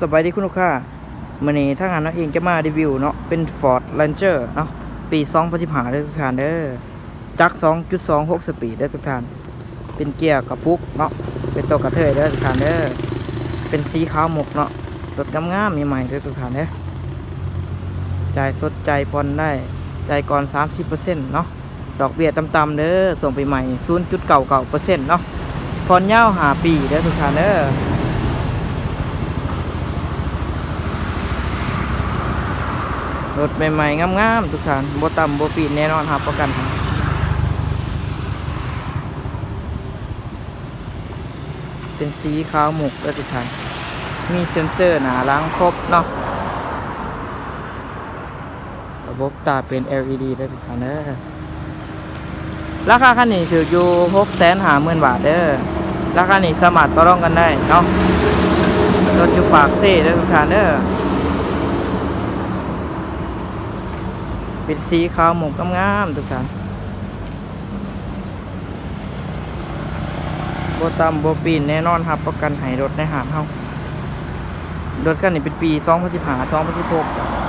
สบายดีคุณลูกค้ามื่อนี้ทางานเราเองจะมารีวิวเนาะเป็น Ford Ranger เนาะปี2015เด้ทุกท่านเด้อจักร2.26 สปีดเด้ทุกท่าน เป็นเกียร์กระปุกเนาะเป็นตัวกระเทยเด้ทุกท่านเด้อเป็นสีขาวหมกเนาะสดงามๆใหม่ๆเด้ทุกท่านเด้อจ่ายสดใจายผ่อนได้จ่ายก่อน 30%เนาะดอกเบี้ยต่ำๆเด้อส่งไปใหม่ 0.99%เนาะผ่อนยาวหาปีเด้ทุกท่านเด้อ รถใหม่ๆงามๆทุกท่านบ่ต่ำบ่ปีนแน่นอนครับประกันครับเป็นสีขาวหมกแล้วทุกท่านมีเซ็นเซอร์หนาล้างครบเนาะระบบตาเป็น LED แล้วทุกท่านเด้อราคาคันนี้ถืออยู่6แสนหาหมื่นบาทเด้อราคานี้สามารถต่อรองกันได้เนาะรถอยู่ปากเซ่เด้อทุกท่านเด้อ เป็นสีขาวหมกงามๆทุกท่านโบตำโบปีนแน่นอนครับประกันหายรถในหางเฮารถคันนี้เป็นปี 2015 2016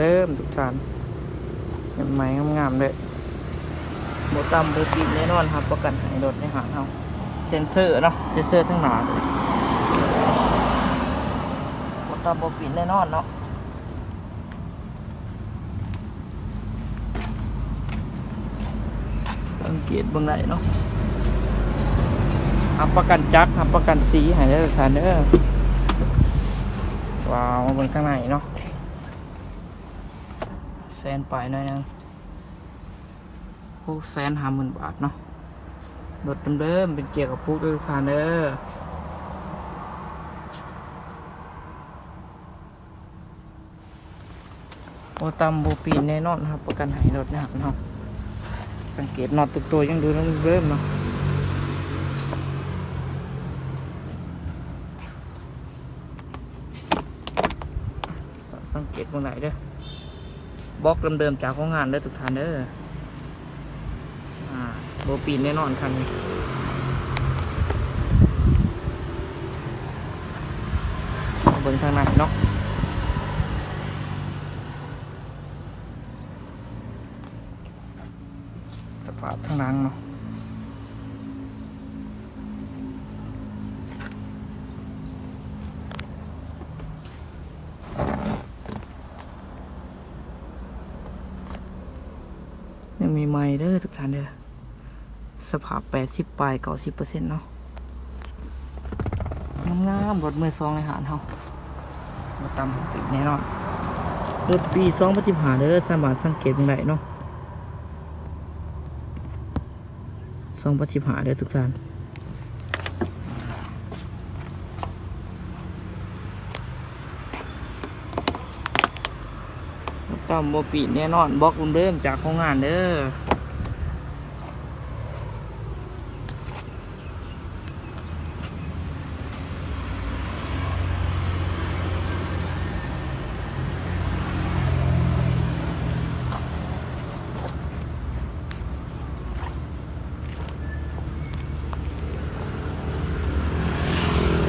เดิมๆทุกท่านใหม่ๆงามๆเลยโบตำโบปีแน่นอนครับประกันให้รถในหางเฮาเซนเซอร์เนาะเซนเซอร์ทั้งหนาโบตำโบปีแน่นอนเนาะสังเกตบื้องไหนเนาะทำประกันจักรทำประกันสีให้ได้ทานเด้อว้าวมาบนข้างในเนาะ แสนไปหน่อยนึงหกแสนห้าหมื่นบาทเนาะรถเดิมๆเป็นเกียร์กับปุ๊กด้วยทานเด้อโอตำโบปีนแน่นอนครับ ประกันให้รถนะครับเนาะสังเกตนอตตุกตัวยังดูนั่งเริ่มเนาะสสังเกตตรงไหนเด้อ บล็อกเดิมๆจากของงานเด้อทุกท่านเด้ออ่าโบปีนแน่นอนคันนี้เบิ่งทางไหนเนาะสภาพทางหลังเนาะ ยังมีไม้เด้อทุกท่านเด้อสภาพแปดสิบปลายเก้าสิบเปอร์เซ็นต์เนาะงามรถมือซองในหารเฮามาตำปีแน่นอนรถปีสองพันสิบห้าเด้อสามารถสังเกตยังไงเนาะสองพันสิบห้าเด้อทุกท่าน ต่ำโมปีแน่นอนบล็อกเริ่มจากโรงงานเด้อ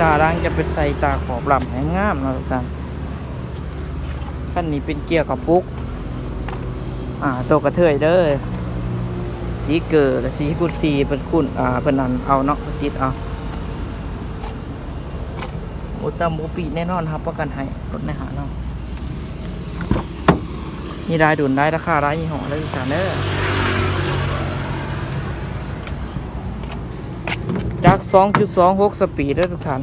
ตาล่างจะเป็นใส่ตาขอบลำให้งงามนะทุกท่าน ขั้นนี้เป็นเกียร์กับปุ๊กอ่าตัวกระเทยเด้อสีเกิดสีกุดสีเป็นคุณอ่าเป็นนันเอาเนาะติดเอาโมตามโมปีแน่นอนครับประกันให้รถในหาเนาะนี่ได้ดุนได้ราคาได้ยี่ห้อได้ทุกท่านเด้อจาก 2.26 สปีดเด้อทุกท่าน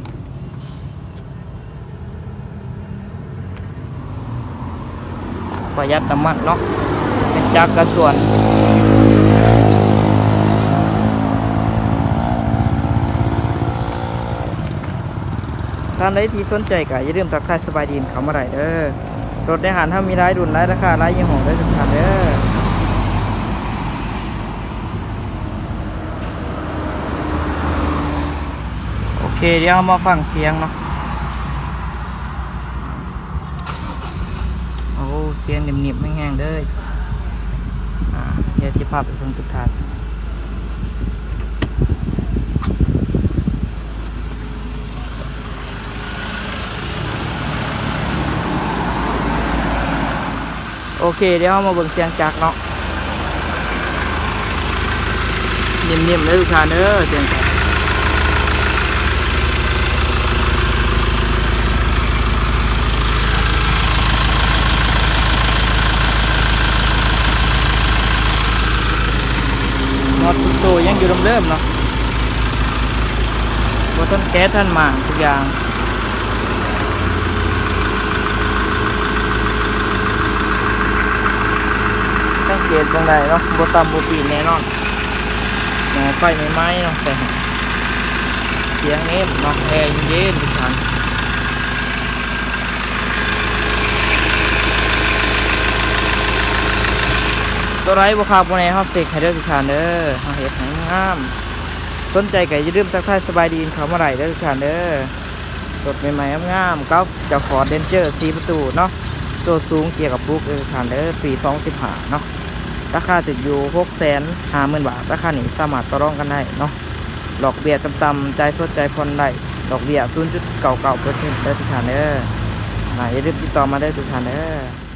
ประหยัดน้ำมันเนาะเป็นจักรกระส่วนท่านใดที่สนใจก็อย่าลืมทักทายสบายดีนเขามาไรเด้อรถในหารถ้ามีรายดุนรายราคารายยี่ห้อได้ทุกท่านเด้อโอเคเดี๋ยวมาฟังเสียงเนาะโอ้ เสียงเหนียบๆไม่แห้งเลยอ่าเดี๋ยวสิภาพไปเพิ่งทุกท่านโอเค เดี๋ยวเรามาเบิ่งเสียงจักเนาะเนิ่มๆเลยทุกท่านเด้อเสียงจัก ดทุกตัวยังอยู่เริ่มๆเนาะบ่ต้นแก๊สท่านมาทุกอย่างสังเกตตรงใดเนาะบต่ำบ่ปีแน่นอนไฟไม่ไหม้เนาะแต่เสียงนี้เนาะแอร์เย็นๆทุกท่าน ตัวไรบ่ครับบ่แน่เฮาเสกให้เด้อทุกท่านเด้อเฮาเฮ็ดห้งามสนใจไก็อย่าลืมทักทายสบายดีเขามาไหร่เด้อทุกท่านเด้อรถใหม่ๆงามๆกับเจ้าฟอเดนเจอร์4ประตูเนาะตัวสูงเกียร์กับปุ๊กเด้อทุกท่านเด้อปี2015เนาะราคาติดอยู่650,000บาทราคานี้สามารถต่อรองกันได้เนาะดอกเบี้ยต่ำๆใจสดใจผ่อนได้ดอกเบี้ย0.99%เด้อทุกท่านเด้ออ่าอย่าลืมติดต่อมาได้ทุกทานเด้อ